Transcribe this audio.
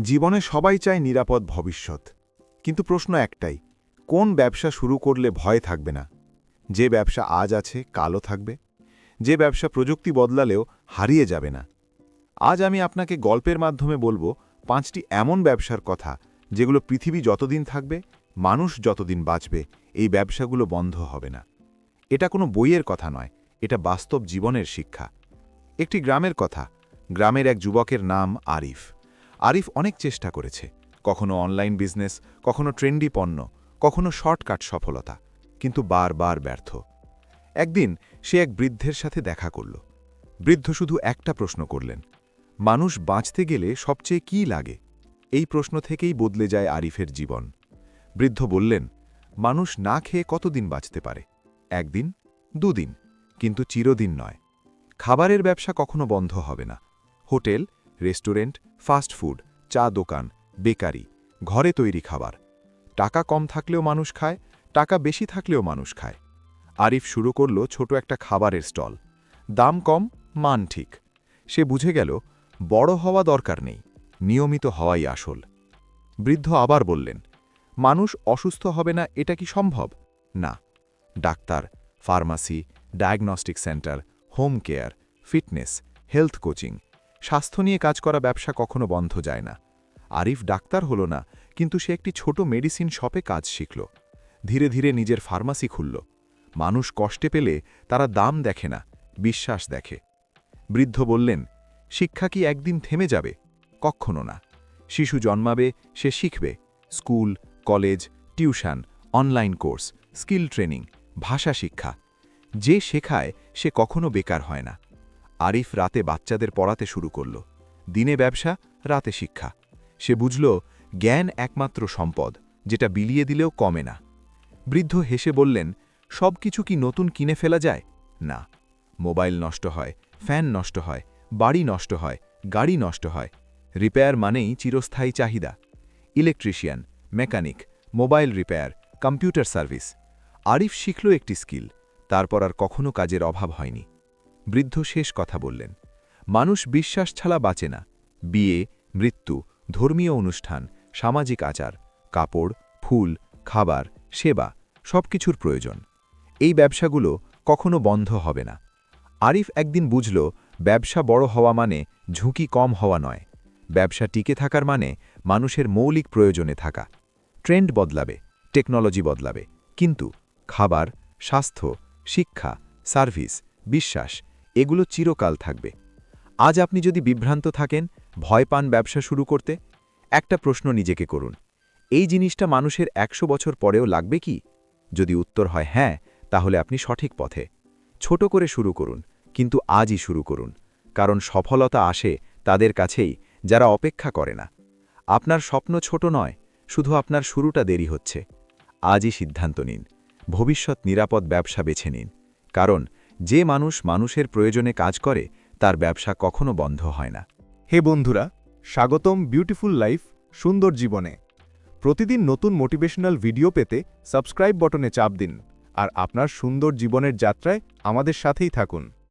জীবনে সবাই চায় নিরাপদ ভবিষ্যৎ। কিন্তু প্রশ্ন একটাই, কোন ব্যবসা শুরু করলে ভয় থাকবে না? যে ব্যবসা আজ আছে, কালও থাকবে। যে ব্যবসা প্রযুক্তি বদলালেও হারিয়ে যাবে না। আজ আমি আপনাকে গল্পের মাধ্যমে বলব, পাঁচটি এমন ব্যবসার কথা যেগুলো পৃথিবী যতদিন থাকবে, মানুষ যতদিন বাঁচবে, এই ব্যবসাগুলো বন্ধ হবে না। এটা কোনো বইয়ের কথা নয়, এটা বাস্তব জীবনের শিক্ষা। একটি গ্রামের কথা, গ্রামের এক যুবকের নাম আরিফ। আরিফ অনেক চেষ্টা করেছে। কখনো অনলাইন বিজনেস, কখনো ট্রেন্ডি পণ্য, কখনো শর্টকাট সফলতা, কিন্তু বারবার ব্যর্থ। একদিন সে এক বৃদ্ধের সাথে দেখা করল। বৃদ্ধ শুধু একটা প্রশ্ন করলেন, মানুষ বাঁচতে গেলে সবচেয়ে কী লাগে? এই প্রশ্ন থেকেই বদলে যায় আরিফের জীবন। বৃদ্ধ বললেন, মানুষ না খেয়ে কতদিন বাঁচতে পারে? একদিন, দুদিন, কিন্তু চিরদিন নয়। খাবারের ব্যবসা কখনো বন্ধ হবে না। হোটেল রেস্টুরেন্ট, ফাস্ট ফুড, চা দোকান, বেকারি, ঘরে তৈরি খাবার। টাকা কম থাকলেও মানুষ খায়, টাকা বেশি থাকলেও মানুষ খায়। আরিফ শুরু করল ছোট একটা খাবারের স্টল। দাম কম, মান ঠিক। সে বুঝে গেল, বড় হওয়া দরকার নেই, নিয়মিত হওয়াই আসল। বৃদ্ধ আবার বললেন, মানুষ অসুস্থ হবে না, এটা কি সম্ভব? না। Doctor, pharmacy, diagnostic centre, home care, fitness, health coaching স্বাস্থ্য নিয়ে কাজ করা ব্যবসা কখনো বন্ধ যায় না। আরিফ ডাক্তার হল না, কিন্তু সে একটি ছোট মেডিসিন শপে কাজ শিখল। ধীরে ধীরে নিজের ফার্মাসি খুলল। মানুষ কষ্টে পেলে তারা দাম দেখে না, বিশ্বাস দেখে। বৃদ্ধ বললেন, শিক্ষা কি একদিন থেমে যাবে? কক্ষনো না। শিশু জন্মাবে, সে শিখবে। School, college, tuition, online course, skill training, ভাষা শিক্ষা। যে শেখায়, সে কখনো বেকার হয় না। আরিফ রাতে বাচ্চাদের পড়াতে শুরু করল। দিনে ব্যবসা, রাতে শিক্ষা। সে বুঝল, জ্ঞান একমাত্র সম্পদ, যেটা বিলিয়ে দিলেও কমে না। বৃদ্ধ হেসে বললেন, সব কিছু কি নতুন কিনে ফেলা যায়? না। মোবাইল নষ্ট হয়, ফ্যান নষ্ট হয়, বাড়ি নষ্ট হয়, গাড়ি নষ্ট হয়। রিপেয়ার মানেই চিরস্থায়ী চাহিদা। Electrician, mechanic, mobile repair, computer service. Arif শিখল একটি স্কিল, তারপর আর কখনো কাজের অভাব হয়নি। বৃদ্ধ শেষ কথা বললেন, মানুষ বিশ্বাস ছাড়া বাঁচে না। বিয়ে, মৃত্যু, ধর্মীয় অনুষ্ঠান, সামাজিক আচার, কাপড়, ফুল, খাবার, সেবা, সবকিছুর প্রয়োজন। এই ব্যবসাগুলো কখনো বন্ধ হবে না। আরিফ একদিন বুঝল, ব্যবসা বড় হওয়া মানে ঝুঁকি কম হওয়া নয়। ব্যবসা টিকে থাকার মানে মানুষের মৌলিক প্রয়োজনে থাকা। ট্রেন্ড বদলাবে, টেকনোলজি বদলাবে। কিন্তু খাবার, স্বাস্থ্য, শিক্ষা, সার্ভিস, বিশ্বাস এগুলো চিরকাল থাকবে। আজ আপনি যদি বিভ্রান্ত থাকেন, ভয় পান ব্যবসা শুরু করতে, একটা প্রশ্ন নিজেকে করুন। এই জিনিসটা মানুষের একশো বছর পরেও লাগবে কি? যদি উত্তর হয় হ্যাঁ তাহলে আপনি সঠিক পথে। ছোট করে শুরু করুন, কিন্তু আজই শুরু করুন, কারণ সফলতা আসে তাদের কাছেই, যারা অপেক্ষা করে না। আপনার স্বপ্ন ছোট নয়, শুধু আপনার শুরুটা দেরি হচ্ছে। আজই সিদ্ধান্ত নিন। ভবিষ্যৎ নিরাপদ ব্যবসা বেছে নিন। কারণ যে মানুষ মানুষের প্রয়োজনে কাজ করে, তার ব্যবসা কখনো বন্ধ হয় না। হে বন্ধুরা, স্বাগতম বিউটিফুল লাইফ সুন্দর জীবনে। প্রতিদিন নতুন মোটিভেশনাল ভিডিও পেতে সাবস্ক্রাইব বটনে চাপ দিন, আর আপনার সুন্দর জীবনের যাত্রায় আমাদের সাথেই থাকুন।